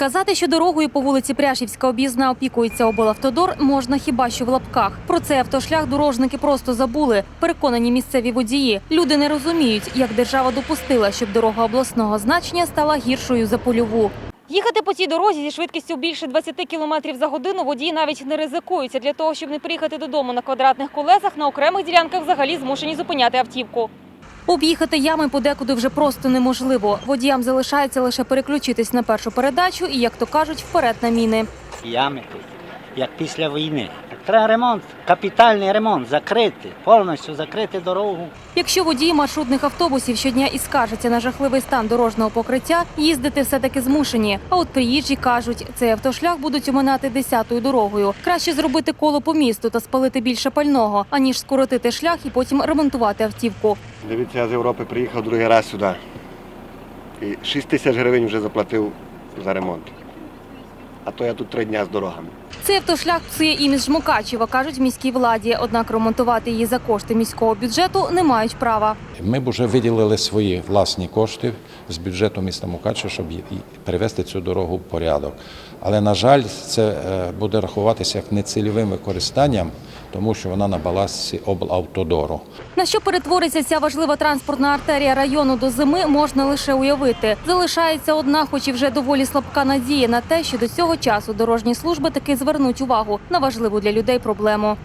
Сказати, що дорогою по вулиці Пряшівська об'їзна опікується облавтодор, можна хіба що в лапках. Про цей автошлях дорожники просто забули. Переконані місцеві водії. Люди не розуміють, як держава допустила, щоб дорога обласного значення стала гіршою за польову. Їхати по цій дорозі зі швидкістю більше 20 км за годину водії навіть не ризикуються. Для того, щоб не приїхати додому на квадратних колесах, на окремих ділянках взагалі змушені зупиняти автівку. Об'їхати ями подекуди вже просто неможливо. Водіям залишається лише переключитись на першу передачу і, як то кажуть, вперед на міни. ями як після війни. Треба ремонт, капітальний ремонт, закрити, повністю закрити дорогу. Якщо водії маршрутних автобусів щодня і скаржаться на жахливий стан дорожнього покриття, їздити все-таки змушені. А от приїжджі кажуть, цей автошлях будуть оминати десятою дорогою. Краще зробити коло по місту та спалити більше пального, аніж скоротити шлях і потім ремонтувати автівку. Дивіться, я з Європи приїхав другий раз сюди. І 6 тисяч гривень вже заплатив за ремонт. А то я тут три дня з дорогами. Цей автошлях псує імідж Мукачева, кажуть в міській владі. Однак ремонтувати її за кошти міського бюджету не мають права. Ми б вже виділили свої власні кошти з бюджету міста Мукачева, щоб привести цю дорогу в порядок. Але, на жаль, це е, буде рахуватися як нецільовим використанням, тому що вона на балансі облавтодору. На що перетвориться ця важлива транспортна артерія району до зими, можна лише уявити. Залишається одна, хоч і вже доволі слабка надія на те, що до цього часу дорожні служби таки звернуть увагу на важливу для людей проблему.